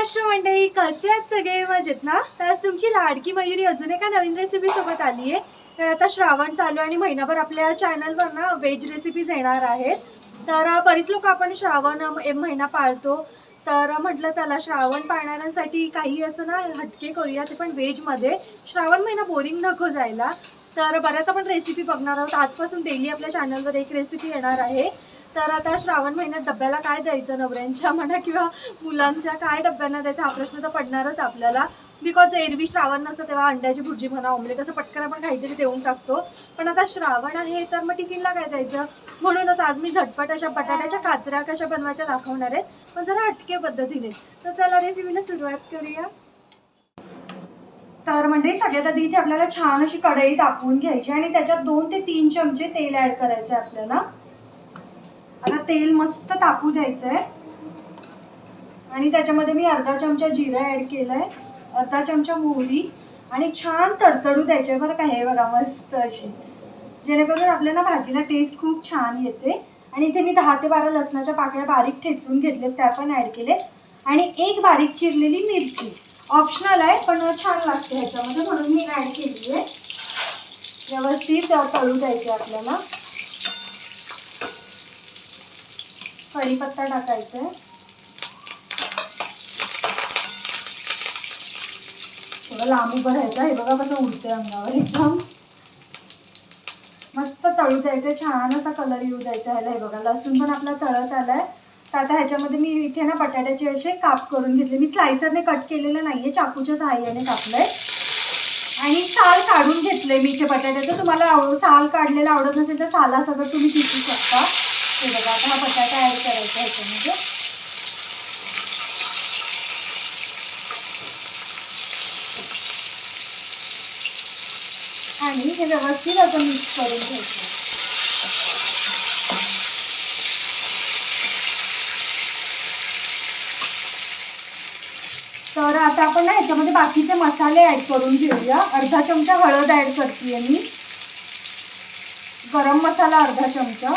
कसे आहेत सगळे? मजेत ना? तर आज तुमची लाडकी मयुरी अजून एका नवीन रेसिपी सोबत आली आहे. तर आता श्रावण चालू आणि महिनाभर आपल्या चॅनलवर ना व्हेज रेसिपीज येणार आहेत. तर बरीच लोक आपण श्रावण महिना पाळतो. तर म्हटलं चला श्रावण पाळणाऱ्यांसाठी काही असं ना हटके करूया ते पण व्हेजमध्ये श्रावण महिना बोरिंग नको जायला. तर बऱ्याच आपण रेसिपी बघणार आहोत. आजपासून डेली आपल्या चॅनलवर एक रेसिपी येणार आहे. तर आता श्रावण महिन्यात डब्याला काय द्यायचं? नवऱ्यांच्या म्हणा किंवा मुलांच्या काय डब्यांना द्यायचा? हा प्रश्न तर पडणारच आपल्याला. बिकॉज एरवी श्रावण नसतं तेव्हा अंड्याची भुर्जी म्हणा ऑमलेट असं पटकन आपण काहीतरी देऊन टाकतो. पण आता श्रावण आहे तर मग टिफिनला काय द्यायचं? म्हणूनच आज मी झटपट अशा बटाट्याच्या काचऱ्या कशा बनवायच्या दाखवणार आहेत पण जरा हटके पद्धतीने. तर चला रेसिपीला सुरुवात करूया. तर म्हणजे सगळ्यात आधी इथे आपल्याला छान अशी कढई तापवून घ्यायची आणि त्याच्यात दोन ते तीन चमचे तेल ॲड करायचं आहे आपल्याला. आता तेल मस्त तापू द्यायचं आहे आणि त्याच्यामध्ये मी अर्धा चमचा जिरा ऍड केलाय अर्धा चमचा मोहरी आणि छान तडतडू द्यायचे बरं का. हे बघा मस्त अशी. जेणेकरून आपल्याला भाजीला टेस्ट खूप छान येते. आणि इथे मी दहा ते बारा लसणाच्या पाकळ्या बारीक ठेचून घेतले त्या पण ऍड केले आणि एक बारीक चिरलेली मिरची. ऑप्शनल आहे पण छान लागते ह्याच्यामध्ये. म्हणून मी ऍड केली आहे व्यवस्थित तळू द्यायची आपल्याला. कढीपत्ता टाकायचा आहे थोडं लांब उभं राहायचं. हे बघा कसं उडतंय अंगावर एकदम. मस्त तळू द्यायचं छान असा कलर येऊ द्यायचा ह्याला. हे बघा लसूण पण आपला तळत आलाय. तर आता ह्याच्यामध्ये मी इथे ना बटाट्याचे असे काप करून घेतले. मी स्लायसरने कट केलेलं नाही आहे चाकूच्या सहाय्याने कापलंय. आणि साल काढून घेतले मी इथे बटाट्याचं. तुम्हाला आवड साल काढलेलं आवडत नसेल तर साला सगळं तुम्ही घेऊ शकता. हे बघा. आता हा बटाटा ऍड करायचा ह्याच्यामध्ये? आणि हे व्यवस्थित असं मिक्स करून घ्यायचं. तर आता आपण ना ह्याच्यामध्ये बाकीचे मसाले ऍड करून घेऊया. अर्धा चमचा हळद ऍड करते मी. गरम मसाला अर्धा चमचा.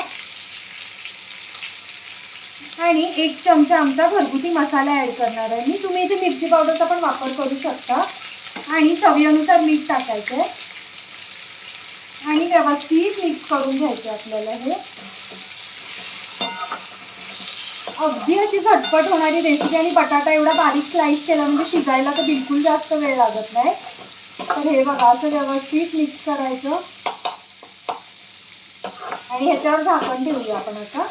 आणि एक चमचा आमचा घरगुती मसाला ऍड करणार आहे. मी तुम्ही इथे मिरची पावडरचा पण वापर करू शकता. आणि चवीनुसार मीठ टाकायचं आहे. आणि व्यवस्थित मिक्स करून घ्यायचे आपल्याला हे. अगदी अशी झटपट होणारी रेसिपी आणि बटाटा एवढा बारीक स्लाईस केला म्हणजे शिजायला तर बिलकुल जास्त वेळ लागत नाही. तर हे बघा असं व्यवस्थित मिक्स करायचं. आणि ह्याच्यावर झाकण ठेवूया आपण आता.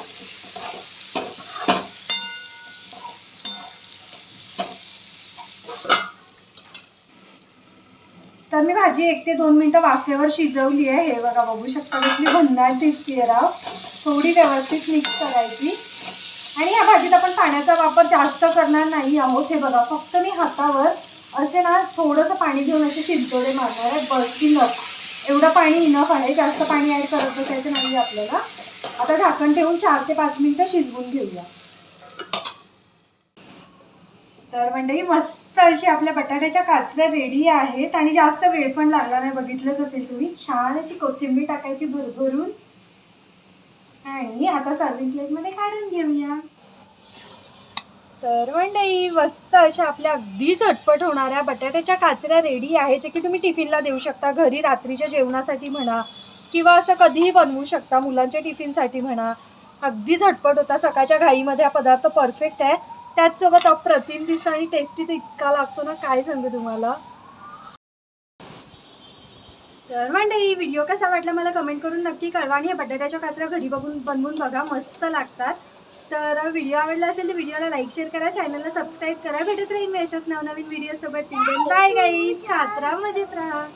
तर मी भाजी एक ते दोन मिनटं वाफेवर शिजवली आहे. हे बघा बघू शकता कसली भन्नाट दिसतीये राव. थोडी व्यवस्थित मिक्स करायची. आणि ह्या भाजीत आपण पाण्याचा वापर जास्त करणार नाही आहोत. हे बघा फक्त मी हातावर असे ना थोडंसं पाणी घेऊन असे शिंतोडे मारणार आहे. बस इनफ एवढं पाणी इनफ आहे. जास्त पाणी ॲड करत बसायचं नाही आपल्याला. आता झाकण ठेवून चार ते पाच मिनटं शिजवून घेऊया. तर मंडळी मस्त अशी आपल्या बटाट्याच्या काचऱ्या रेडी आहेत आणि जास्त वेळ पण लागला नाही. बघितलंच असेल तुम्ही. छान अशी कोथिंबीर टाकायची भरभरून. आणि आता सर्विंग प्लेटमध्ये काढून घेऊया. तर मंडई मस्त अशा आपल्या अगदी झटपट होणाऱ्या बटाट्याच्या काचऱ्या रेडी आहे जे की तुम्ही टिफिनला देऊ शकता. घरी रात्रीच्या जेवणासाठी म्हणा किंवा असं कधीही बनवू शकता मुलांच्या टिफिनसाठी म्हणा. अगदी झटपट होता. सकाळच्या घाईमध्ये हा पदार्थ परफेक्ट आहे. त्याचसोबत अप्रतिम दिसतं आणि टेस्टी तर इतका लागतो ना काय सांगू तुम्हाला? तर मंडळी व्हिडिओ कसा वाटला मला कमेंट करून नक्की कळवा आणि बटाट्याच्या काचऱ्या घरी बघून बनवून बघा मस्त लागतात. तर व्हिडिओ आवडला असेल तर व्हिडिओला लाईक शेअर करा चॅनलला सबस्क्राईब करा. भेटत राहील मी अशाच नवनवीन व्हिडिओसोबत बाय गाईज कात्रा मजेत राहा.